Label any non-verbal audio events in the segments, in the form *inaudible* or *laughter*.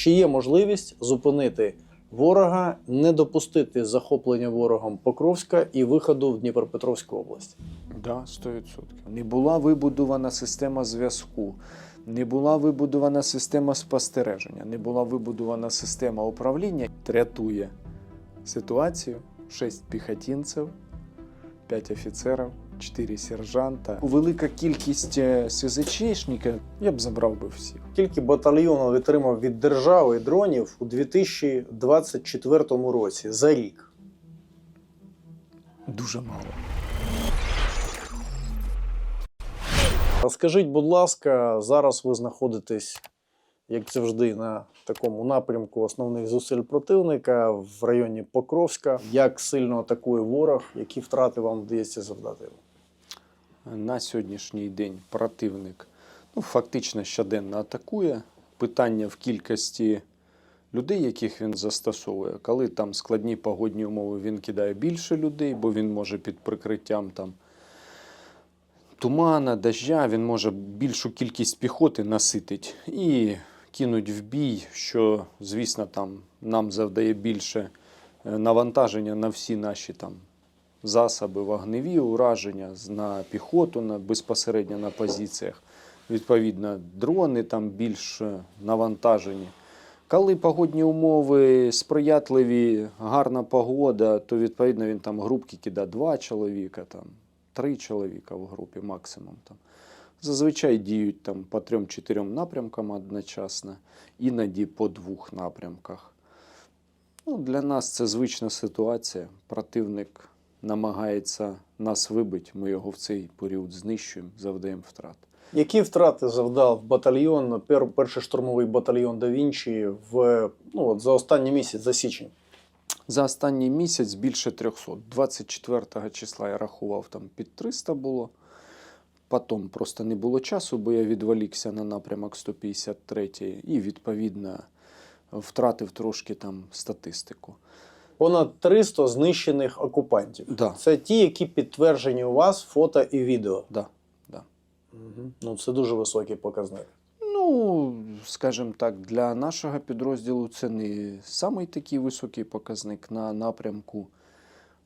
Чи є можливість зупинити ворога, не допустити захоплення ворогом Покровська і виходу в Дніпропетровську область? Да, 100%. Не була вибудована система зв'язку, не була вибудована система спостереження, не була вибудована система управління. Рятує ситуацію 6 піхотинців, 5 офіцерів, 4 сержанта. Велика кількість е, СЗЧшників, я б забрав би всіх. Скільки батальйонів отримав від держави дронів у 2024 році за рік? Дуже мало. Розкажіть, будь ласка, зараз ви знаходитесь, як завжди, на такому напрямку основних зусиль противника в районі Покровська. Як сильно атакує ворог, які втрати вам вдається завдати? На сьогоднішній день противник ну, фактично щоденно атакує. Питання в кількості людей, яких він застосовує. Коли там складні погодні умови, він кидає більше людей, бо він може під прикриттям там, тумана, дождя, він може більшу кількість піхоти наситить і кинуть в бій, що, звісно, там нам завдає більше е, навантаження на всі наші там засоби вогневі, ураження на піхоту на, безпосередньо на позиціях. Відповідно, дрони там більш е, навантажені. Коли погодні умови сприятливі, гарна погода, то відповідно він там групки кидає два чоловіка, там, три чоловіка в групі максимум. Там. Зазвичай діють там по трьом-чотирьом напрямкам одночасно, іноді по двох напрямках. Ну, для нас це звична ситуація. Противник намагається нас вибити, ми його в цей період знищуємо, завдаємо втрат. Які втрати завдав батальйон, пер, перший штурмовий батальйон Да Вінчі в ну, от за останній місяць, за січень? За останній місяць більше 300. 24 числа я рахував, там під 300 було. Потім просто не було часу, бо я відволікся на напрямок 153 і, відповідно, втратив трошки там статистику. Понад 300 знищених окупантів. Да, Це ті, які підтверджені у вас фото і відео. да, да. Угу. Ну, це дуже високий показник. Ну, скажімо так, для нашого підрозділу це не самий такий високий показник на напрямку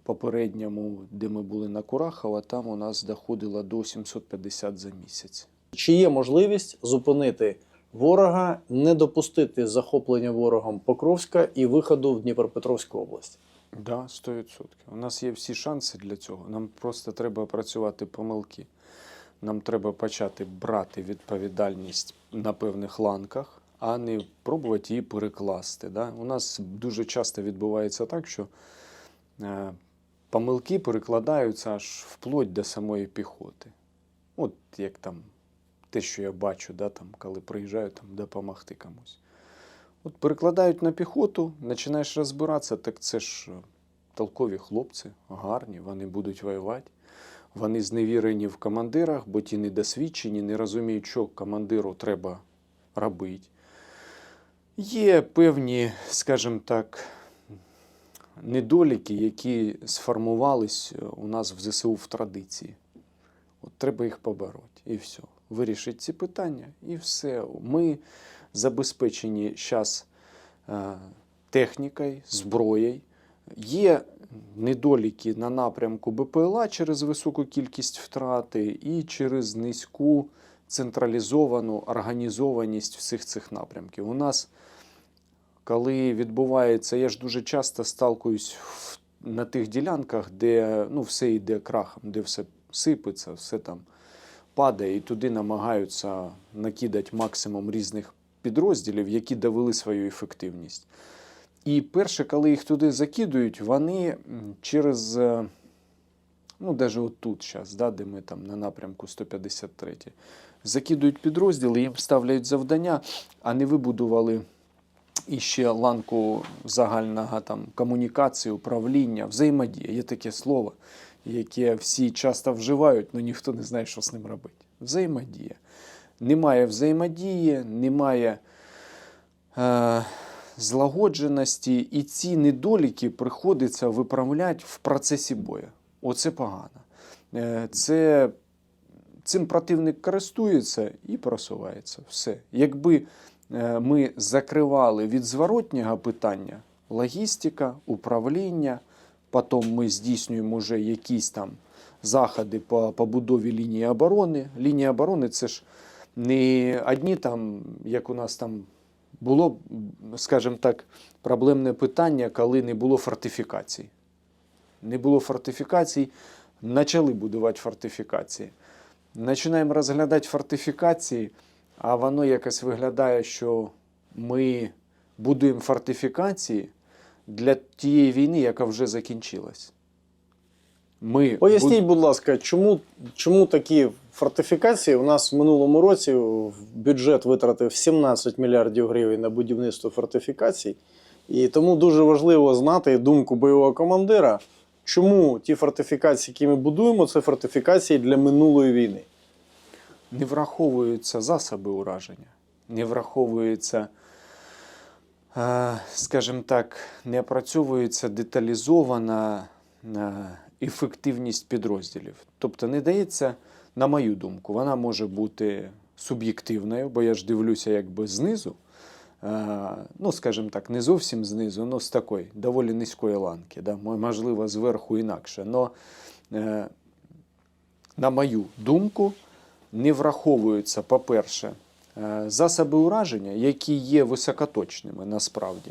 попередньому, де ми були на Курахова, там у нас доходило до 750 за місяць. Чи є можливість зупинити ворога, не допустити захоплення ворогом Покровська і виходу в Дніпропетровську область? Да, 100%. У нас є всі шанси для цього. Нам просто треба опрацювати помилки. Нам треба почати брати відповідальність на певних ланках, а не пробувати її перекласти. Да? У нас дуже часто відбувається так, що е, помилки перекладаються аж вплоть до самої піхоти. От як там те, що я бачу, да, там, коли приїжджаю там, допомогти комусь. От перекладають на піхоту, починаєш розбиратися, так це ж е, толкові хлопці, гарні, вони будуть воювати. Вони зневірені в командирах, бо ті недосвідчені, не розуміють, що командиру треба робити. Є певні, скажімо так, недоліки, які сформувались е, у нас в ЗСУ в традиції. От треба їх побороти. І все. Вирішити ці питання, і все. Ми забезпечені зараз технікою, зброєю. Є недоліки на напрямку БПЛА через високу кількість втрати і через низьку централізовану організованість всіх цих напрямків. У нас, коли відбувається, я ж дуже часто сталкуюсь на тих ділянках, де ну, все йде крахом, де все сипеться, все там падає, і туди намагаються накидати максимум різних підрозділів, які довели свою ефективність. І перше, коли їх туди закидують, вони через, е, ну, навіть отут зараз, да, де ми там на напрямку 153, закидують підрозділи, їм ставляють завдання, а не вибудували іще ланку загального там, комунікації, управління, взаємодія. Є таке слово, яке всі часто вживають, але ніхто не знає, що з ним робити. Взаємодія. Немає взаємодії, немає. Е, злагодженості, і ці недоліки приходиться виправляти в процесі бою. Оце погано. Е, Це, цим противник користується і просувається. Все. Якби е, ми закривали від зворотнього питання логістика, управління, потім ми здійснюємо вже якісь там заходи по побудові лінії оборони. Лінія оборони це ж не одні там, як у нас там було, скажімо так, проблемне питання, коли не було фортифікацій. Не було фортифікацій, почали будувати фортифікації. Починаємо розглядати фортифікації, а воно якось виглядає, що ми будуємо фортифікації для тієї війни, яка вже закінчилась. Ми Поясніть, будь ласка, чому, чому такі фортифікації? У нас в минулому році бюджет витратив 17 мільярдів гривень на будівництво фортифікацій. І тому дуже важливо знати думку бойового командира, чому ті фортифікації, які ми будуємо, це фортифікації для минулої війни. не враховуються засоби ураження, не враховується, е, скажімо так, не опрацьовується деталізована ефективність підрозділів. Тобто не дається, на мою думку, вона може бути суб'єктивною, бо я ж дивлюся якби знизу. Ну, скажімо так, не зовсім знизу, але з такої доволі низької ланки, да? можливо, зверху інакше. Но, е, на мою думку, не враховуються, по-перше, засоби ураження, які є високоточними насправді.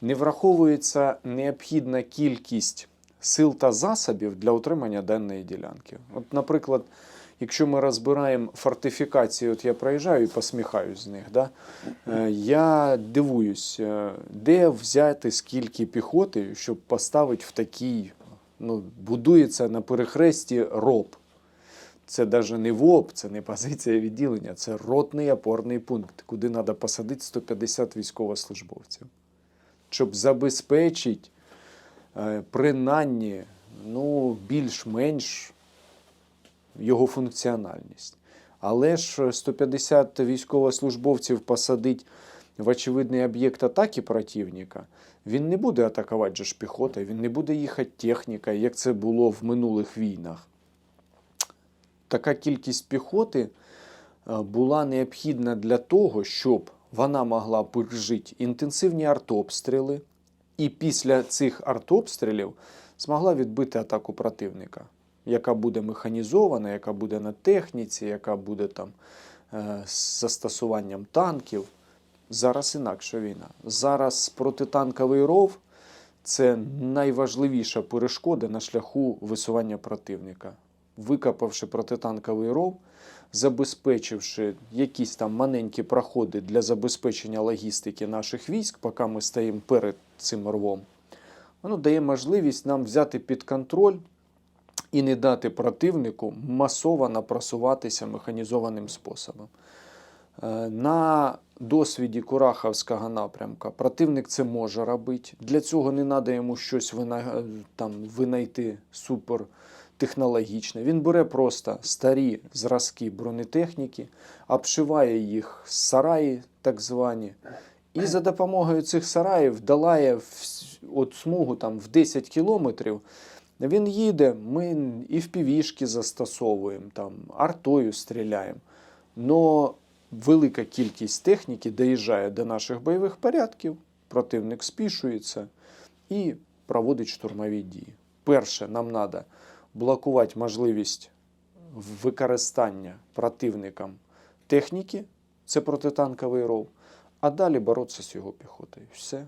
Не враховується необхідна кількість сил та засобів для утримання даної ділянки. От, наприклад, якщо ми розбираємо фортифікації, от я проїжджаю і посміхаюсь з них, да? е, я дивуюсь, е, де взяти скільки піхоти, щоб поставити в такий, ну, будується на перехресті роб. Це навіть не ВОП, це не позиція відділення, це ротний опорний пункт, куди треба посадити 150 військовослужбовців, щоб забезпечити е, принаймні ну, більш-менш його функціональність. Але ж 150 військовослужбовців посадить в очевидний об'єкт атаки противника, він не буде атакувати ж піхотою, він не буде їхати техніка, як це було в минулих війнах така кількість піхоти е, була необхідна для того, щоб вона могла пережити інтенсивні артобстріли, і після цих артобстрілів змогла відбити атаку противника, яка буде механізована, яка буде на техніці, яка буде там е, з застосуванням танків. Зараз інакша війна. Зараз протитанковий ров це найважливіша перешкода на шляху висування противника викопавши протитанковий ров, забезпечивши якісь там маленькі проходи для забезпечення логістики наших військ, поки ми стоїмо перед цим рвом, воно дає можливість нам взяти під контроль і не дати противнику масово просуватися механізованим способом. Е, На досвіді Кураховського напрямка противник це може робити. Для цього не треба йому щось вина... там, винайти супер технологічне. Він бере просто старі зразки бронетехніки, обшиває їх сараї, так звані, і за допомогою цих сараїв долає от смугу там, в 10 кілометрів. Він їде, ми і в півішки застосовуємо, там, артою стріляємо. Но велика кількість техніки доїжджає до наших бойових порядків, противник спішується і проводить штурмові дії. Перше, нам треба блокувати можливість використання противникам техніки, це протитанковий ров, а далі боротися з його піхотою. Все.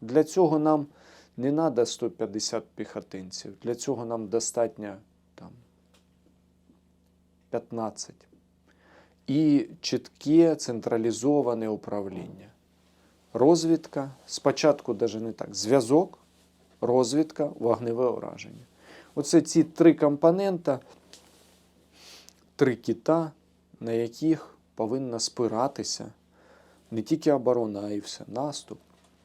Для цього нам не треба 150 піхотинців, для цього нам достатньо там, 15. І чітке централізоване управління. Розвідка, спочатку навіть не так, зв'язок, розвідка, вогневе ураження. Оце ці три компонента, три кита, на яких повинна спиратися не тільки оборона, а й все, наступ.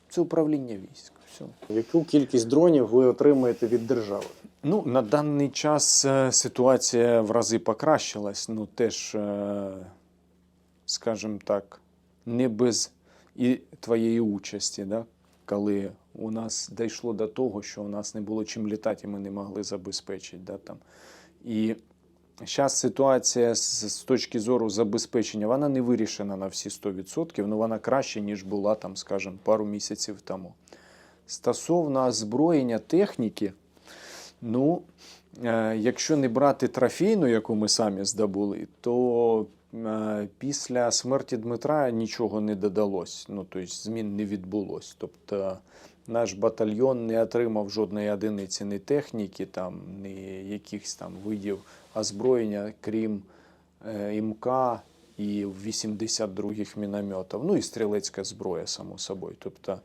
Це управління військ. Все. Яку кількість дронів ви отримуєте від держави? Ну, на даний час е, ситуація в рази покращилась, ну теж, е, скажімо так, не без і твоєї участі, да? коли у нас дійшло до того, що у нас не було чим літати, і ми не могли забезпечити. Да, там. І Зараз ситуація з, з точки зору забезпечення, вона не вирішена на всі 100%, але вона краще, ніж була там, скажімо, пару місяців тому. Стосовно озброєння техніки, ну, е, якщо не брати трофейну, яку ми самі здобули, то е, після смерті Дмитра нічого не додалось, ну, тобто змін не відбулось. Тобто наш батальйон не отримав жодної одиниці ні техніки, там, ні якихось там видів озброєння, крім е, МК і 82-х мінометів, ну і стрілецька зброя, само собою. Тобто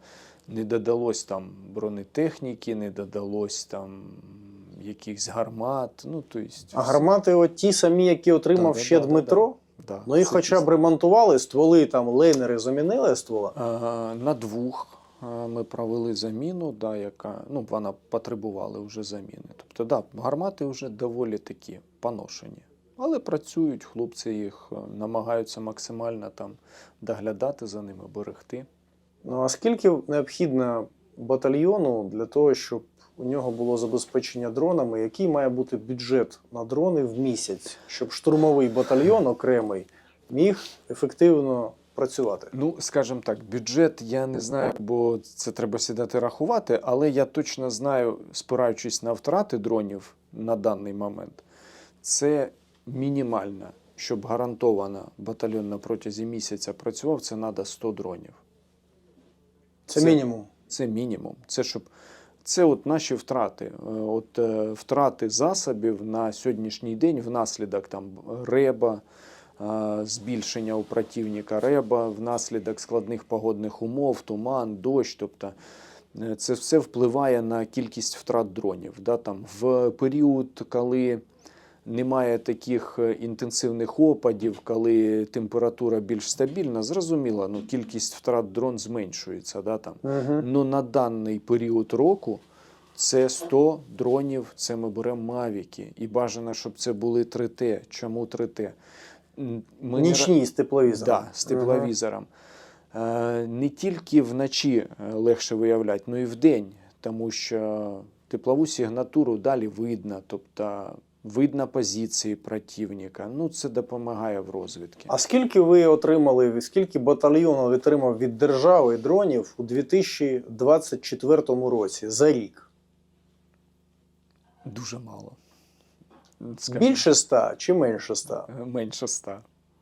не додалось там бронетехніки, не додалось там якихось гармат. Ну, то есть, А гармати от ті самі, які отримав Да, да, ще да, да, Дмитро. Да, Ну їх хоча б ремонтували, стволи там лейнери замінили ствола. Е, На двох ми провели заміну, да, яка ну, вона потребувала вже заміни. Тобто, да, гармати вже доволі такі поношені. Але працюють, хлопці їх е, намагаються максимально там доглядати за ними, берегти. Ну а скільки необхідно батальйону для того, щоб у нього було забезпечення дронами? Який має бути бюджет на дрони в місяць, щоб штурмовий батальйон окремий міг ефективно працювати? Ну, скажімо так, бюджет я не знаю, бо це треба сідати рахувати, але я точно знаю, спираючись на втрати дронів на даний момент, це мінімально, щоб гарантовано батальйон на протязі місяця працював, це треба 100 дронів. Це, Це- мінімум. Це мінімум. Це щоб це от наші втрати. Е, От е, втрати засобів на сьогоднішній день внаслідок там реба, е, збільшення у противника реба, внаслідок складних погодних умов, туман, дощ. Тобто е, це все впливає на кількість втрат дронів. Да? Там, в період, коли немає таких е, інтенсивних опадів, коли температура більш стабільна, зрозуміло, ну, кількість втрат дрон зменшується. Да, там. Угу. Ну, на даний період року це 100 дронів, це ми беремо мавіки. І бажано, щоб це були 3Т. Чому 3Т? Ми не Нічні з тепловізором. Да, з тепловізором. Е, Не тільки вночі е, легше виявляти, але і вдень, тому що теплову сигнатуру далі видно, тобто видно позиції противника. Ну, це допомагає в розвідці. А скільки ви отримали, скільки батальйон отримав від держави дронів у 2024 році за рік? Дуже мало. Скажімо, Більше 100 чи менше 100? е, менше 100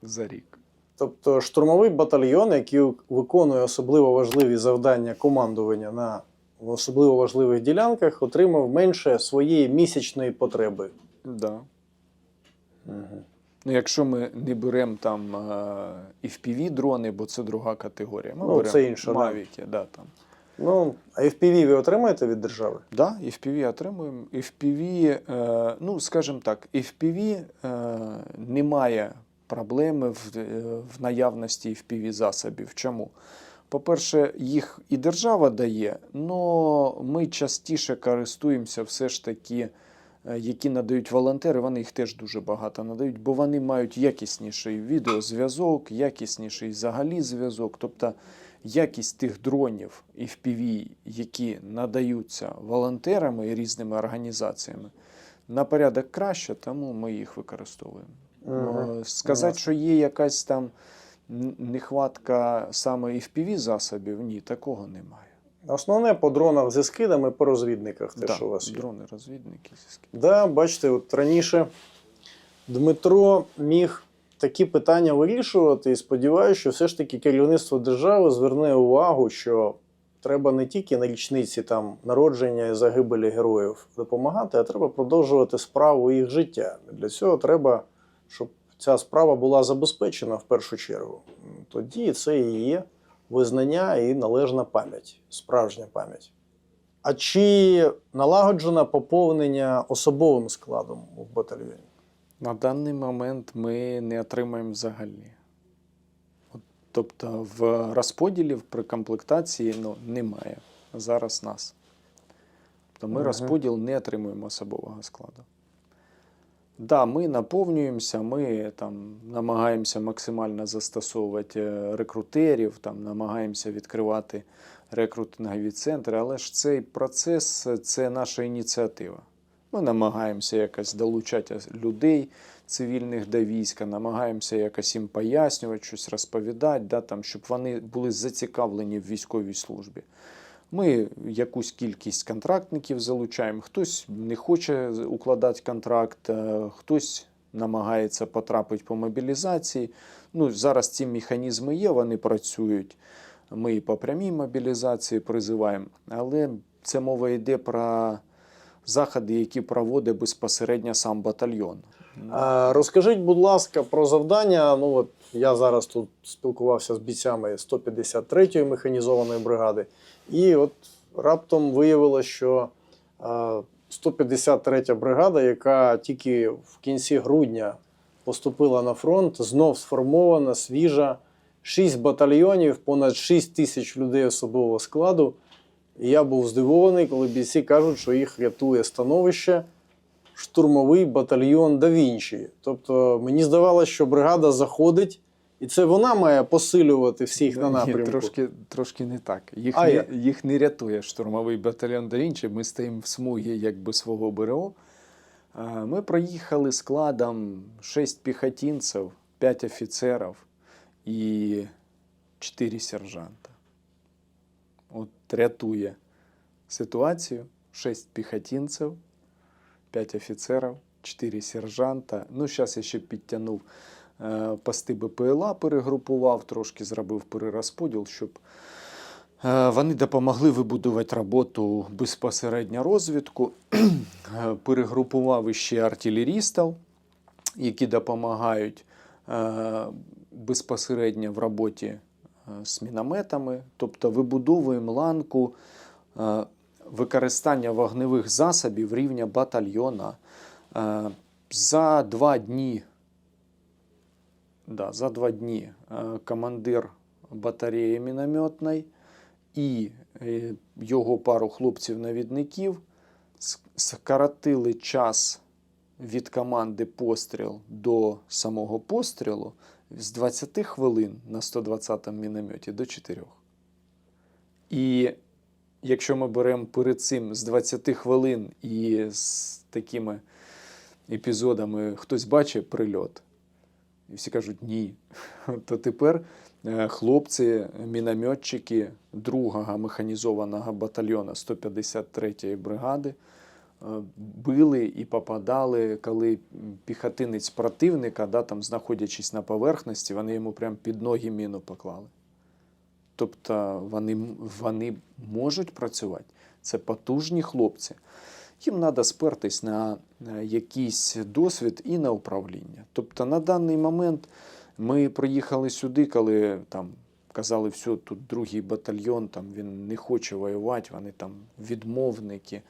за рік. Тобто штурмовий батальйон, який виконує особливо важливі завдання командування на особливо важливих ділянках, отримав менше своєї місячної потреби. Да. Ну, якщо ми не беремо там е, FPV дрони, бо це друга категорія. Ми Ну, беремо це інша, да. Mavic, да, там. Ну, а FPV ви отримаєте від держави? Да, FPV отримуємо. FPV, е, ну, скажімо так, FPV е, немає проблеми в, е, в наявності FPV засобів. Чому? По-перше, їх і держава дає, але ми частіше користуємося все ж таки, е, які надають волонтери, вони їх теж дуже багато надають, бо вони мають якісніший відеозв'язок, якісніший взагалі зв'язок. Тобто якість тих дронів FPV, які надаються волонтерами і різними організаціями, на порядок краще, тому ми їх використовуємо. Е, Сказати, що є якась там нехватка саме FPV засобів, ні, такого немає. Основне по дронах зі скидами, по розвідниках, те, Да, що у вас є. дрони, розвідники. зі скид- Да, бачите, от раніше Дмитро міг такі питання вирішувати і сподіваюся, що все ж таки керівництво держави зверне увагу, що треба не тільки на річниці там народження і загибелі героїв допомагати, а треба продовжувати справу їх життя. Для цього треба, щоб ця справа була забезпечена в першу чергу. Тоді це і є визнання і належна пам'ять, справжня пам'ять. А чи налагоджено поповнення особовим складом в батальйоні? На даний момент ми не отримаємо взагалі. От, тобто в розподілі, при комплектації ну, немає зараз нас. Тобто ми Мгм. розподіл не отримуємо особового складу. Да, ми наповнюємося, ми там намагаємося максимально застосовувати е, рекрутерів, там намагаємося відкривати рекрутингові центри, але ж цей процес це наша ініціатива. Ми намагаємося якось долучати людей. цивільних до війська, намагаємося якось їм пояснювати, щось розповідати, да, там, щоб вони були зацікавлені в військовій службі. Ми якусь кількість контрактників залучаємо, хтось не хоче укладати контракт, е, хтось намагається потрапити по мобілізації. Ну, зараз ці механізми є, вони працюють. Ми і по прямій мобілізації призиваємо, але це мова йде про заходи, які проводить безпосередньо сам батальйон. Розкажіть, будь ласка, про завдання. Ну, от я зараз тут спілкувався з бійцями 153-ї механізованої бригади, і от раптом виявилося, що а, 153 бригада, яка тільки в кінці грудня поступила на фронт, знов сформована, свіжа, 6 батальйонів, понад 6 тисяч людей особового складу. І я був здивований, коли бійці кажуть, що їх рятує становище штурмовий батальйон Да Вінчі. Тобто мені здавалося, що бригада заходить, і це вона має посилювати всіх на Ні, напрямку. трошки, трошки не так. Їх, А не, їх не рятує штурмовий батальйон Да Вінчі. Ми стоїмо в смугі якби свого БРО. Ми проїхали складом 6 піхотинців, 5 офіцерів і 4 сержанта. От рятує ситуацію. 6 піхотинців, 5 офіцерів, 4 сержанта. Ну, зараз я ще підтягнув е, пости БПЛА, перегрупував, трошки зробив перерозподіл, щоб е, вони допомогли вибудувати роботу безпосередньо розвідку. Е, Перегрупував іще артилерістів, які допомагають безпосередньо в роботі з мінометами, тобто вибудовуємо ланку е, використання вогневих засобів рівня батальйона. Е, За два дні, да, за два дні е, командир батареї мінометної і е, його пару хлопців-навідників скоротили час від команди постріл до самого пострілу з 20 хвилин на 120-му мінометі до 4. І якщо ми беремо перед цим з 20 хвилин і з такими епізодами хтось бачить прильот, і всі кажуть ні, *laughs* то тепер е, хлопці, мінометчики 2-го механізованого батальйону 153-ї бригади били і попадали, коли піхотинець противника, да, там, знаходячись на поверхності, вони йому прямо під ноги міну поклали. Тобто вони, вони можуть працювати. Це потужні хлопці. Їм треба спертись на е, якийсь досвід і на управління. Тобто на даний момент ми приїхали сюди, коли там казали, все, тут другий батальйон, там він не хоче воювати, вони там відмовники.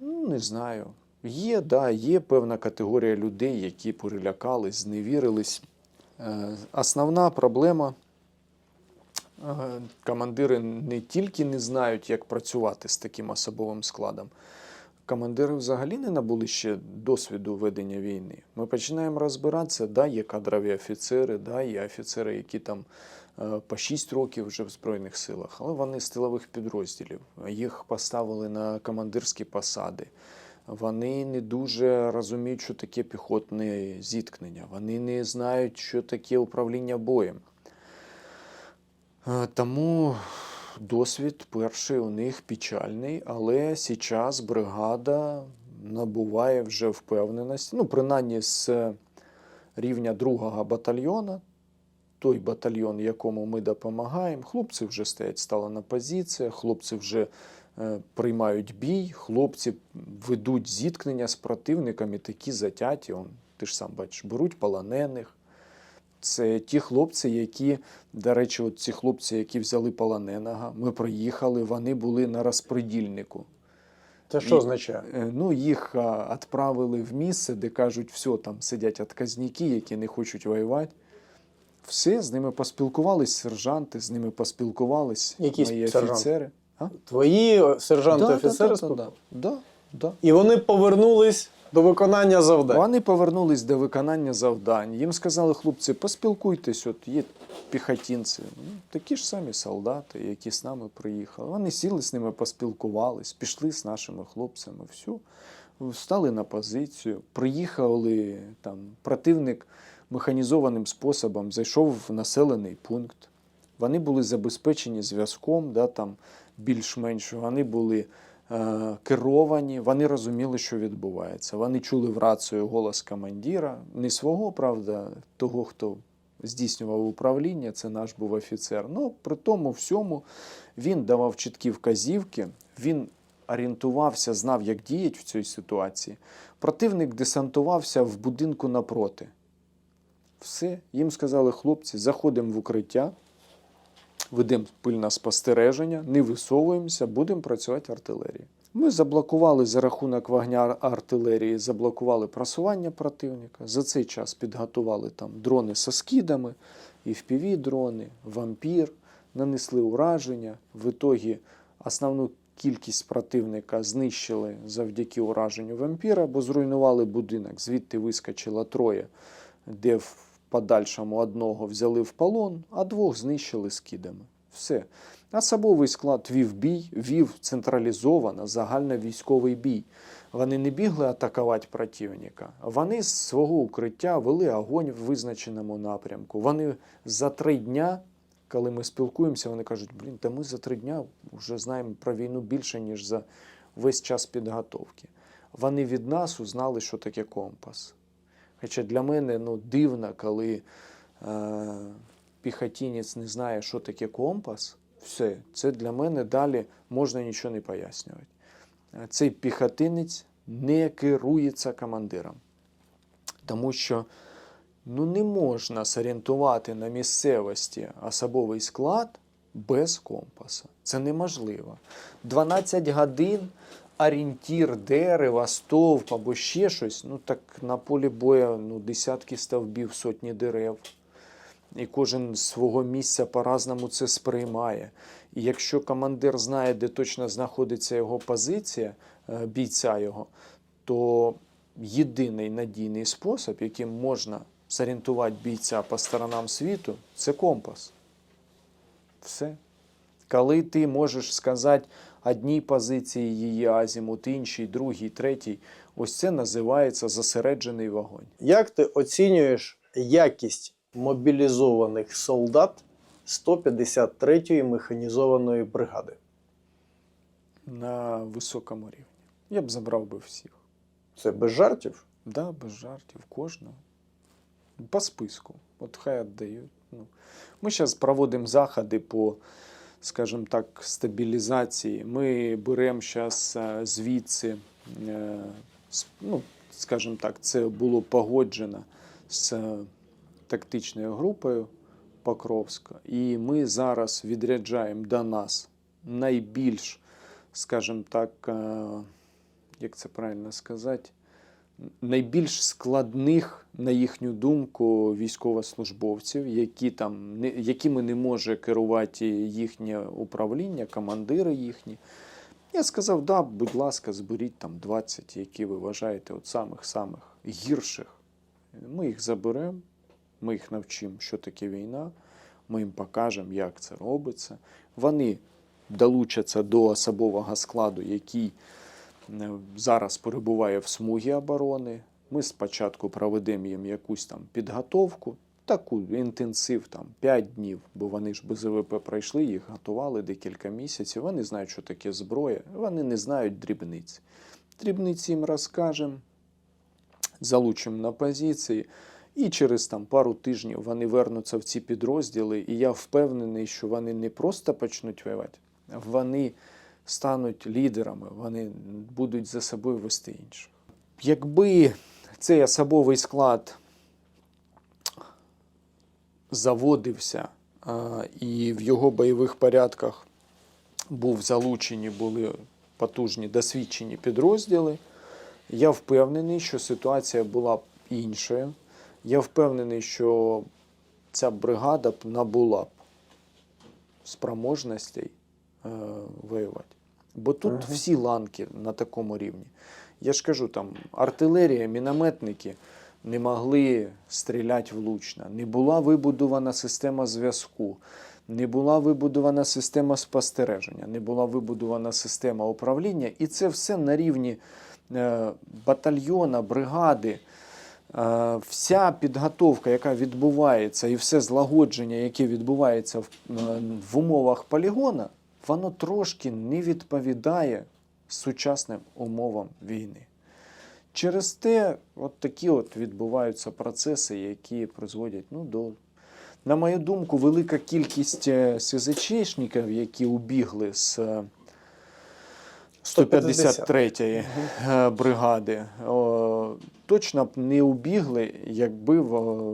Ну, не знаю. Є, да, є певна категорія людей, які перелякались, зневірились. Е, Основна проблема Е, командири не тільки не знають, як працювати з таким особовим складом. Командири взагалі не набули ще досвіду ведення війни. Ми починаємо розбиратися, да, є кадрові офіцери, да, є офіцери, які там по 6 років вже в Збройних силах, але вони з тилових підрозділів. Їх поставили на командирські посади. Вони не дуже розуміють, що таке піхотне зіткнення. Вони не знають, що таке управління боєм. Е, Тому досвід перший у них печальний, але зараз бригада набуває вже впевненості. Ну, принаймні з рівня другого батальйона, той батальйон, якому ми допомагаємо, хлопці вже стоять стали на позиціях, хлопці вже е, приймають бій, хлопці ведуть зіткнення з противниками, такі затяті. Он, ти ж сам бачиш, беруть полонених. Це ті хлопці, які, до речі, от ці хлопці, які взяли полоненого, ми приїхали, вони були на розпредільнику. Це що означає? Е, Ну, їх відправили в місце, де кажуть, все, там сидять отказники, які не хочуть воювати. Все, з ними поспілкувались сержанти, з ними поспілкувались Які мої сержанти? офіцери. А? Твої сержанти Да, офіцери да, да, да, да, да. І вони повернулись до виконання завдань. Вони повернулись до виконання завдань. Їм сказали, хлопці, поспілкуйтесь, от є піхотінці, ну, такі ж самі солдати, які з нами приїхали. Вони сіли з ними, поспілкувались, пішли з нашими хлопцями. Все. Стали на позицію, приїхали там противник механізованим способом, зайшов в населений пункт. Вони були забезпечені зв'язком, да, там, більш-менш вони були е, керовані, вони розуміли, що відбувається. Вони чули в рацію голос командира, не свого, правда, того, хто здійснював управління, це наш був офіцер. Ну, при тому всьому він давав чіткі вказівки, він орієнтувався, знав, як діяти в цій ситуації. Противник десантувався в будинку напроти. Все, їм сказали, хлопці, заходимо в укриття, ведемо пильне спостереження, не висовуємося, будемо працювати артилерією. Ми заблокували за рахунок вогня артилерії, заблокували просування противника. За цей час підготували там дрони зі скидами, впіві дрони, вампір, нанесли ураження. В ітогі основну кількість противника знищили завдяки ураженню вампіра, бо зруйнували будинок. Звідти вискочило троє, де в подальшому одного взяли в полон, а двох знищили скидами. Все. Особовий склад вів бій, вів централізовано загальновійськовий бій. Вони не бігли атакувати противника. Вони з свого укриття вели огонь в визначеному напрямку. Вони за три дня, коли ми спілкуємося, вони кажуть, блін, та ми за три дня вже знаємо про війну більше, ніж за весь час підготовки. Вони від нас узнали, що таке компас. Хоча для мене ну, дивно, коли е, піхотінець не знає, що таке компас, все, це для мене далі можна нічого не пояснювати. Е, Цей піхотинець не керується командиром. Тому що ну, не можна зорієнтувати на місцевості особовий склад без компаса. Це неможливо. 12 годин орієнтір дерева, стовп або ще щось, ну так на полі бою ну, десятки стовбів, сотні дерев. І кожен з свого місця по-разному це сприймає. І якщо командир знає, де точно знаходиться його позиція, е, бійця його, то єдиний надійний спосіб, яким можна зорієнтувати бійця по сторонам світу, це компас. Все. Коли ти можеш сказати одній позиції її азімут, іншій, другій, третій, ось це називається зосереджений вогонь. Як ти оцінюєш якість мобілізованих солдат 153-ї механізованої бригади? на високому рівні. Я б забрав би всіх. Це без жартів? Да, без жартів, кожного. По списку. От хай віддають. Ну. Ми зараз проводимо заходи по, скажімо так, стабілізації. Ми беремо зараз звідси, е, ну, скажімо так, це було погоджено з е, тактичною групою Покровська. І ми зараз відряджаємо до нас найбільш, скажімо так, е, як це правильно сказати, найбільш складних, на їхню думку, військовослужбовців, які там, якими не може керувати їхнє управління, командири їхні. Я сказав, да, будь ласка, зберіть там 20, які ви вважаєте от самих-самих гірших. Ми їх заберемо, ми їх навчимо, що таке війна, ми їм покажемо, як це робиться. Вони долучаться до особового складу, який зараз перебуває в смугі оборони. Ми спочатку проведемо їм якусь там підготовку, таку інтенсив там 5 днів, бо вони ж БЗВП пройшли, їх готували декілька місяців. Вони знають, що таке зброя, вони не знають дрібниць. Дрібниці їм розкажемо, залучимо на позиції. І через там пару тижнів вони вернуться в ці підрозділи, і я впевнений, що вони не просто почнуть воювати, вони стануть лідерами, вони будуть за собою вести інших. Якби цей особовий склад заводився і в його бойових порядках був залучені були потужні досвідчені підрозділи, я впевнений, що ситуація була б іншою. Я впевнений, що ця бригада б набула б спроможностей воювати. Бо тут Ага. всі ланки на такому рівні. Я ж кажу, там артилерія, мінометники не могли стріляти влучно. Не була вибудована система зв'язку, не була вибудована система спостереження, не була вибудована система управління. І це все на рівні е, батальйона, бригади, е, вся підготовка, яка відбувається, і все злагодження, яке відбувається в, е, в умовах полігона, воно трошки не відповідає сучасним умовам війни. Через те, от такі от відбуваються процеси, які призводять ну, до, на мою думку, велика кількість е, СЗЧшників, які убігли з е, 153-ї е, бригади, точно б не убігли, якби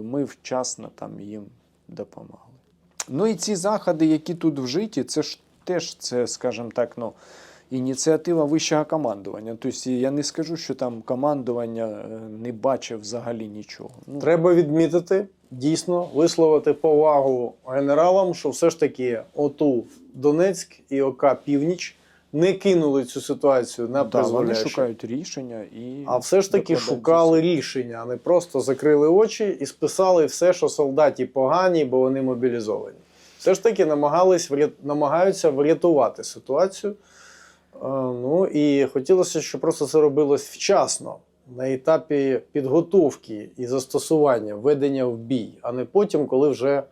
ми вчасно там їм допомагали. Ну і ці заходи, які тут вжиті, це ж теж це, скажімо так, ну, ініціатива вищого командування. Тобто я не скажу, що там командування е, не бачив взагалі нічого. Ну, Треба відмітити, дійсно висловити повагу генералам, що все ж таки ОТУ Донецьк і ОК Північ не кинули цю ситуацію на да, вони шукають рішення і А все ж таки шукали рішення, а не просто закрили очі і списали все, що солдаті погані, бо вони мобілізовані. Все ж таки намагались намагаються врятувати ситуацію. Е, Ну і хотілося, щоб просто це робилось вчасно, на етапі підготовки і застосування, введення в бій, а не потім, коли вже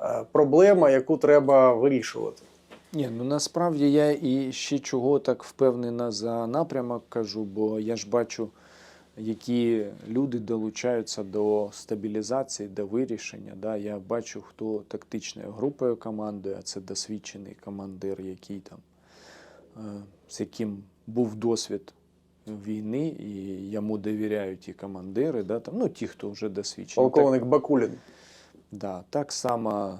е, проблема, яку треба вирішувати. Ні, ну насправді я і ще чого так впевнена за напрямок кажу, бо я ж бачу, які люди долучаються до стабілізації, до вирішення. Да? Я бачу, хто тактичною групою командує, а це досвідчений командир, який там, е, з яким був досвід війни, і йому довіряють і командири, да? там, ну, ті, хто вже досвідчений. Так- Полковник Бакулін. Да, так само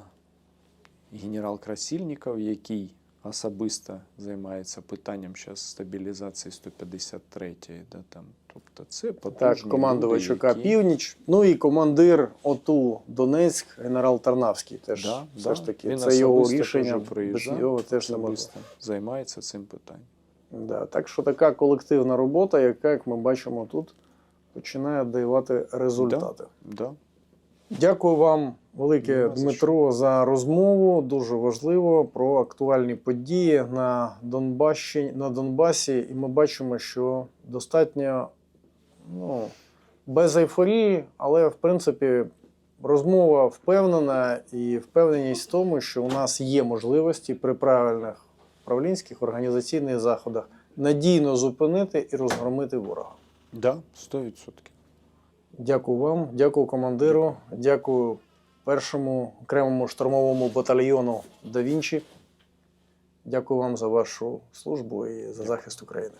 генерал Красильников, який особисто займається питанням зараз стабілізації 153-ї. Да, там, тобто це потужні Так, командувач ОК які- Північ. Ну і командир ОТУ Донецьк, генерал Тарнавський. Теж Да, все да. ж таки Він це його рішення. теж Без приїжджав, його теж не можна. особисто займається цим питанням. Да, так що така колективна робота, яка, як ми бачимо тут, починає давати результати. Да. Дякую вам, велике Дмитро, за розмову. Дуже важливо про актуальні події на Донбасі, на Донбасі. І ми бачимо, що достатньо ну, без ейфорії, але в принципі розмова впевнена і впевненість в тому, що у нас є можливості при правильних управлінських організаційних заходах надійно зупинити і розгромити ворога. Да, 100%. Дякую вам, дякую командиру, дякую першому окремому штурмовому батальйону Да Вінчі. Дякую вам за вашу службу і за захист України.